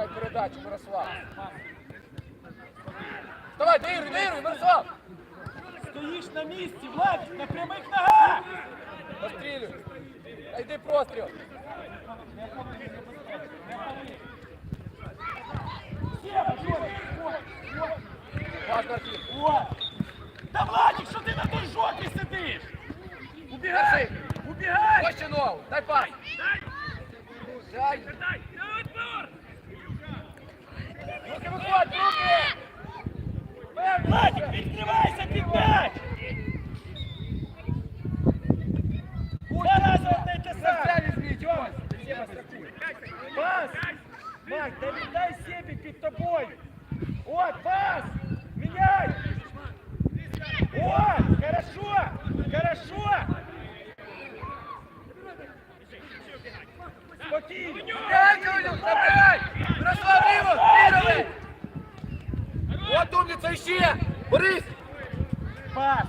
Дай передачу, Мирослав! Давай, доігруй, доігруй, Мирослав! Стоїш на місці, Влад, на прямих ногах! Пострілюй! Та йди простріл! Важно, Артем! О! Та Владик, що ти на той жопі сидиш? Убігай! Убігай! Ось ще ногу! Дай пас! Дай! Руки виходь, руки! Владик, відкривайся під м'яч! Два рази одне й те саме! Це візьміть, Тьома, ось! Сєба, страхуй. Пас! Марк, да віддай Себі під тобою! От, пас! Міняй! О, хорошо! Хорошо! Спокійно! Дякую, забирай! Мирослав, ліво! Віровий! От умниця, ще! Борис! Пас!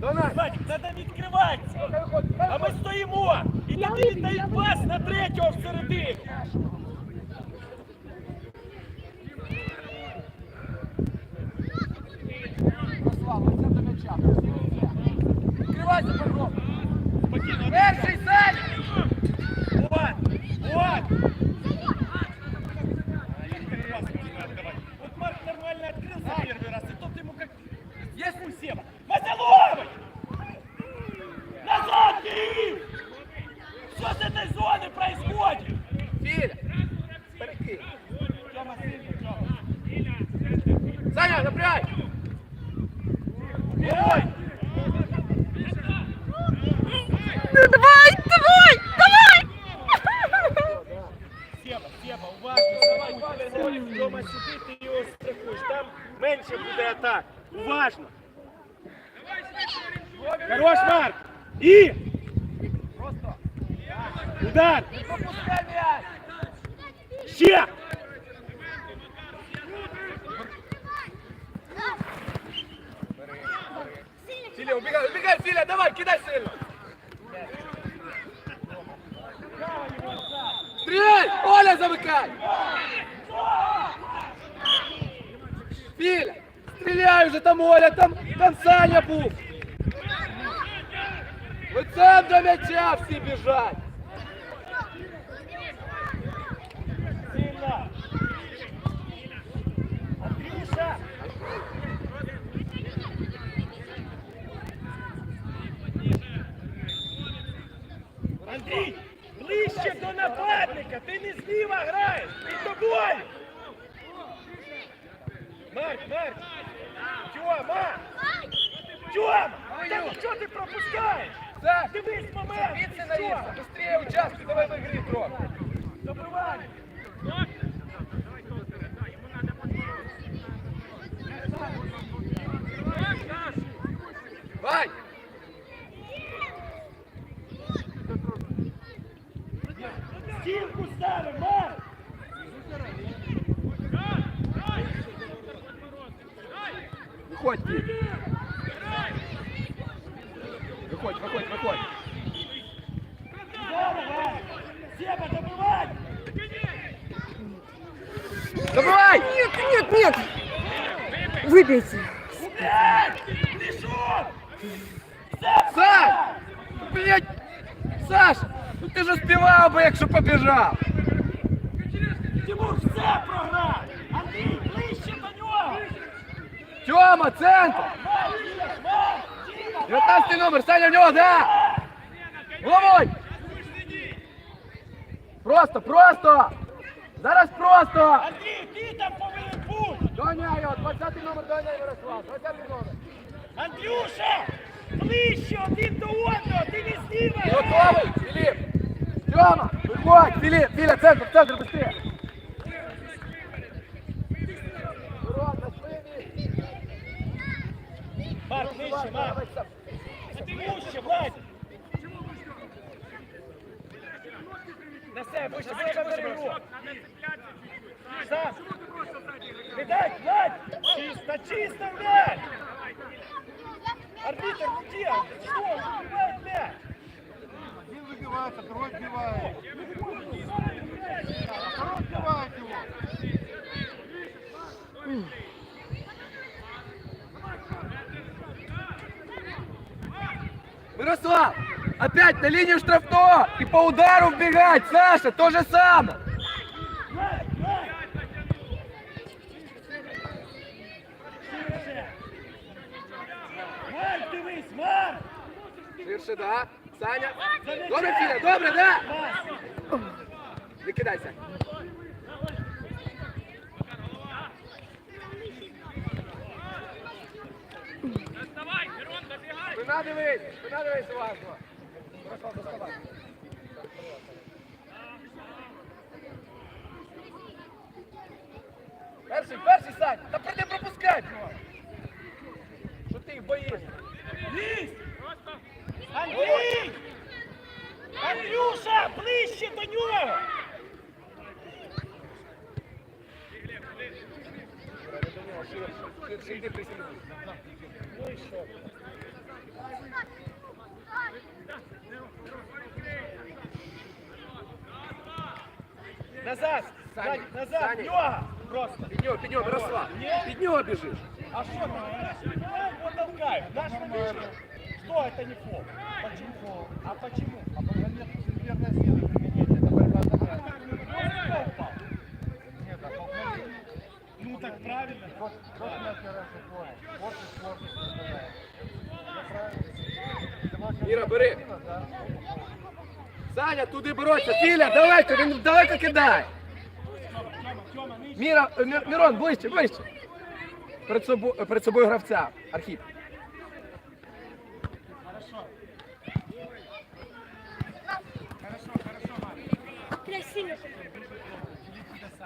До нас! Владик, треба відкриватися! Хай виходить, хай А ми виходить. стоїмо! І тобі віддають пас на третього всередину! Ну давай, давай, давай! Сева, Сева, уважно, страхуй. Приходиш Тёма сюди, ти його страхуєш. Там менше буде атак. Уважно. Хорош, Марк! І! Просто! Удар! Опускай м'яч! Ще! Філя, убігай, убігай, Філя, давай, кидай сильно! Стріляй! Оля, замикай! Філя! Стріляй вже там, Оля, там, там Саня був! Лицем до м'яча всі біжать! Сильно! Андрюша! Андрій, Ближче до нападника! Ти не зліва граєш! Під тобою! Марк, Марк! Тьома! Тьома! Та ну що ти пропускаєш? Так, Дивись момент! Биться Що? наївся, быстрее участки, давай в игре трохи. Добивай! Вань! Стінку ставимо, Марк! Выходь, Кит. Выходь, выходь, выходь. Здорово! Себа, добивай! Давай! Нет, нет, нет! Выбейте. Блядь! Пішов! Сань! Блять! Саша, ну ти ж співав би, якщо побіжав. Тимур, все програв! Андрій, ближче до нього! Тьома, центр! Марк, Ігор, Марк, Діма, 19 номер, Саня в нього, да! Головой! Просто, просто! Зараз просто! Андрій, ти там повинен бути! Доня його, 20 номер, Доня Ярослав, 20 номер. Андрюша! Ближче один до одного! Ти не знімай! Готовий, Філіп! Тьома, виходь, Філіп, Філя, центр, центр, быстрее! Мирон, на своє Марк, нижче, Марк! місце! Вище, Владь! На себе, вище, вище, вище! Сам! Не дай, Владь! Чисто, чисто, Владь! Арбитр, ну где? Что? Он убивает выбивается, второй сбивает. Второй сбивает его. Мирослав, опять на линию штрафного и по удару вбегать, Саша, то же самое. Ширше, да. Саня. Добре, Філя, добре, да. Не кидайся. Спина дивись, спина дивись уважно. Мирослав, доставай. Перший, перший, Сань, та прийди пропускай. Що ти їх боїшся? Лізь! Андрій! Андрюша, ближче до нього! Ширше, йди, присіди. Ну і що? Назад! Саня, Саня, назад! Саня. Нього! Просто! Під нього, під нього, Мирослав. Ні? Під нього біжиш. А что ты? Его толкают. Наш мячик. Что это не фол? Почему? А почему? А пока нет чрезмерной силы применения, это борьба за право. Кто упал? Нет, а толкнули. Ну так правильно. Вот, вот мяч я раньше понял. Спорт и спорт составляет. Я правильно. Ты можешь Мира, бери. сила, да? Саня, туди боротися. Філя, далеко, він далеко кидай. Тёма, Тёма, нижче. Міра, е, Мі- Мірон, ближче, ближче. Перед собою, перед собою гравця. Архіп.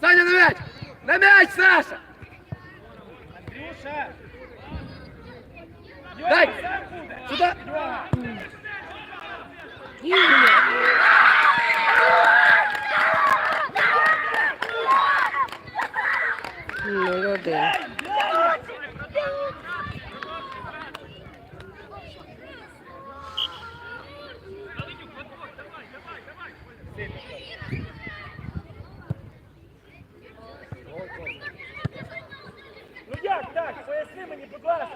Саня, на м'яч! На м'яч, Саша! Андрюша. Дай. Сюда. Йога. Молодець. Дай, дай. Ну як так? Поясни мені, будь ласка.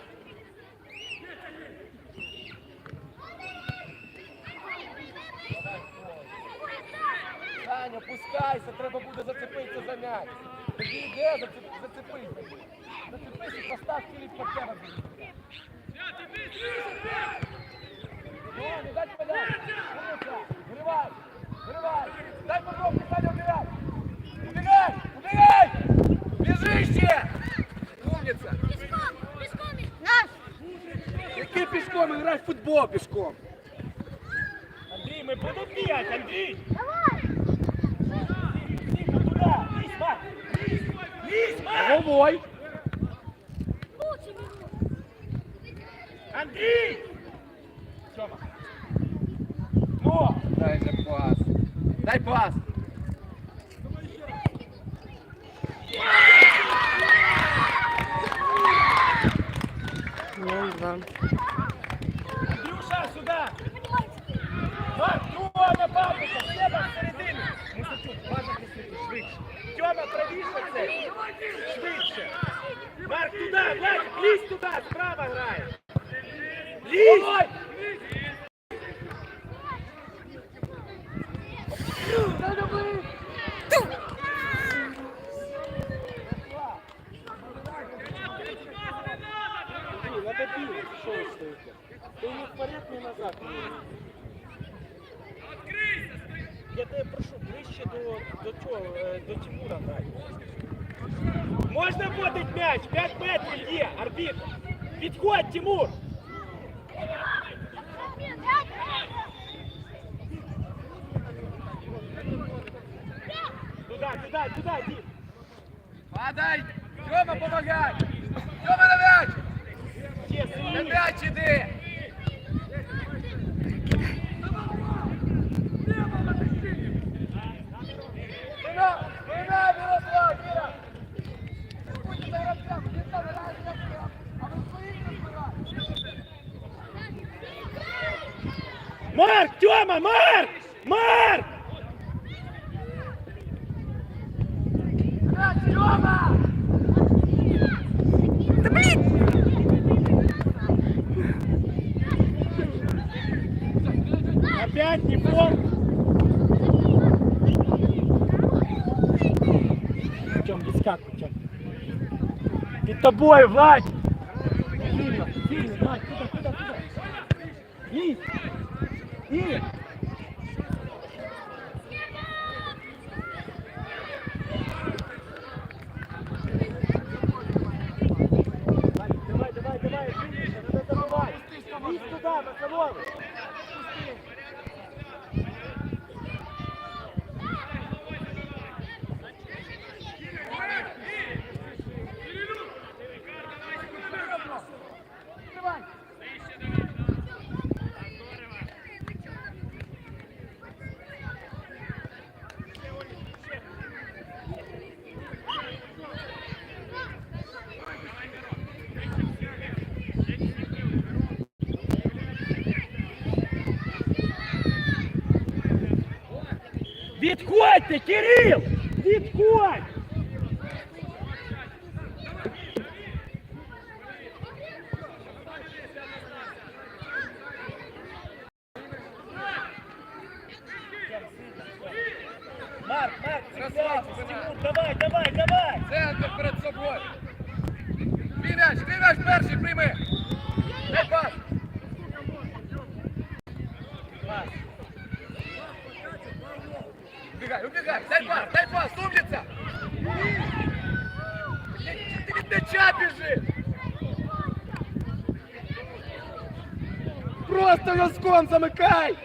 Саня, пускайся, треба буде зацепитися за м'яч. Тоді йде, зацеп- зацепися. Зацепись і постав Філіп під тебе. буде. Ну, не дай поля. Умниця. Виривай. Виривай. Дай попробуй, Саня, убирай. Убегай, убегай. Біжи ще. Який пішком? Ми граємо в футбол пішком. Андрій, ми будемо бігати, Андрій. Давай. Тихо, туди. Лізь, Марк. Лізь. Лізь, Марк. Головой. Лучше не Андрій! Тьома. Ну, Дай же пас. Дай пас. Ну, два. Андрюша, сюди! Марк, друга нападника, Сєба всередину! Мусачук, бажа кисити, швидше. Тьома, правіше це! Швидше! Марк, туди, Влад, лізь туди, справа грає! Лізь! 对。Артем, відскакуйте. Під тобою, Владь! Сильно, сильно, Владь, куди, куди, куди? І! І! Давай, давай, давай, давай, давай, давай, давай, давай, давай, давай, давай, давай, Відходьте, Кирил! Відходь! Марк, Марк, Тимур, давай, давай, давай! Центр перед собою! Ти м'яч, ти м'яч перший прийми! Руслан!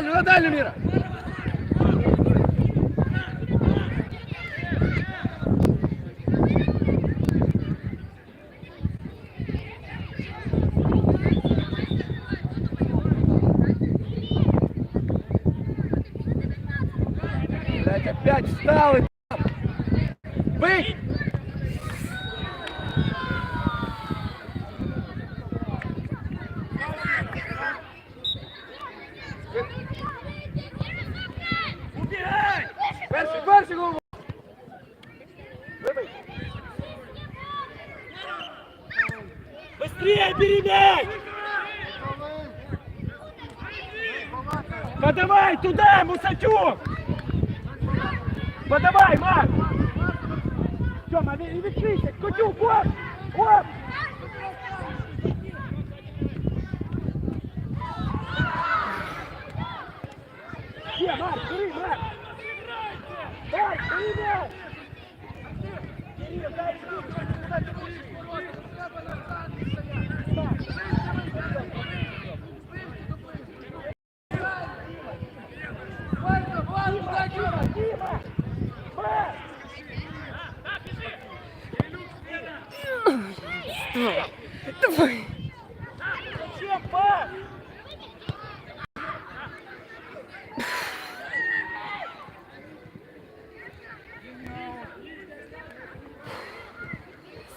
дальнюю, на дальнюю, Мира! Блять, опять встал и... Быть!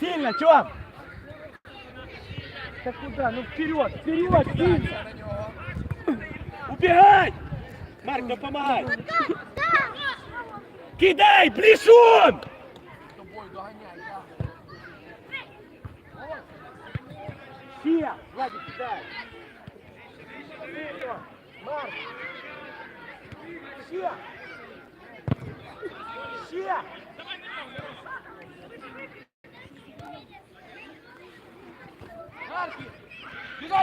Сильно, Тём! Так куда? Ну вперед, вперед, сильно! Убегай! Марк! Кидай! З тобою доганяй, так. Ще! Владик, кидай! Марк! Ще! Ще! Марки! Бігай,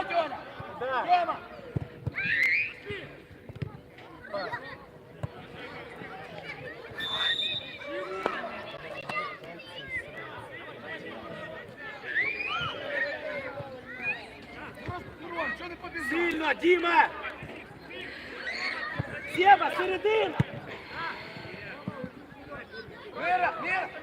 Дьоня! Да. Тьома! Мирон, чого не побіжав? Сильно, Діма! Сєва, середина! Мира, мира!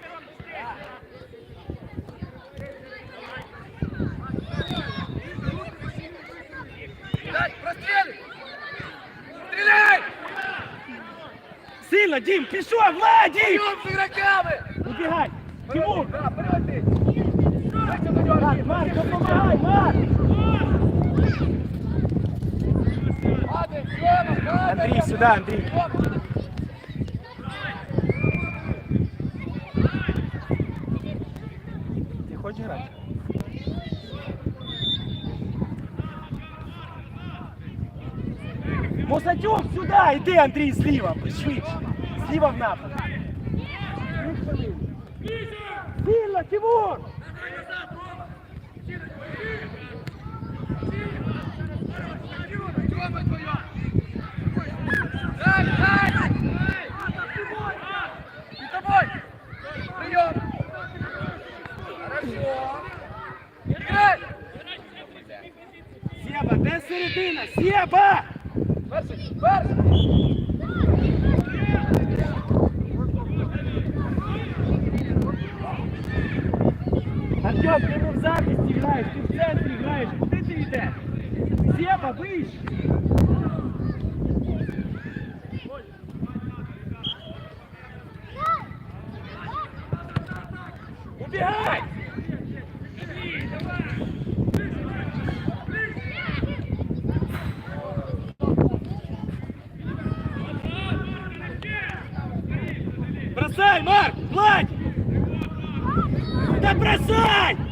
Сильно, Дім, пішов, Владик! Идем с игроками! Убігай! Тимур! Да, вперед ты! Выйди на него! Марк, Марк, допомагай, Марк! Падай, Тёма, падай! Мусатюк сюди! Іди, Андрій, зліва! Швидше! Зліва в напад! Сильно, Тимур! Бросай, Марк! Гладь! Да бросай!